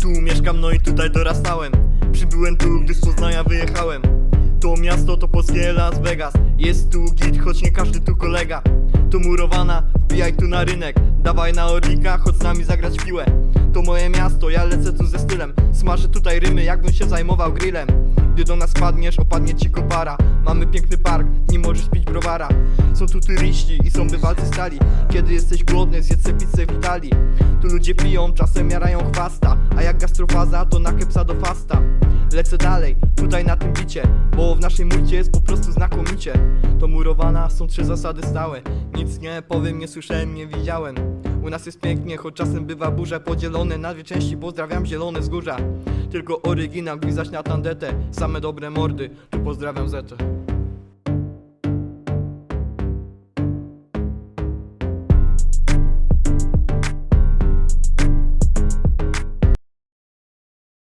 Tu mieszkam, no i tutaj dorastałem. Przybyłem tu, gdy z Poznania wyjechałem. To miasto to polskie Las Vegas. Jest tu git, choć nie każdy tu kolega. To murowana, wbijaj tu na rynek. Dawaj na Orlika, chodź z nami zagrać piłę. To moje miasto, ja lecę tu ze stylem. Smażę tutaj rymy, jakbym się zajmował grillem. Gdy do nas padniesz, opadnie ci kopara. Mamy piękny park, nie możesz pić browara Są tu turyści i są bywalcy stali. Kiedy jesteś głodny, zjedz se pizzę w Italii. Tu ludzie piją, czasem jarają chwasta. A jak gastrofaza, to na kepsa do fasta. Lecę dalej, tutaj na tym bicie. Bo w naszej murcie jest po prostu znakomicie. To murowana, są trzy zasady stałe Nic nie powiem, nie słyszałem, nie widziałem. U nas jest pięknie, choć czasem bywa burza Podzielone na dwie części, pozdrawiam zielone wzgórza. Tylko oryginał, gwizdać na tandetę. Same dobre mordy, tu pozdrawiam Zetę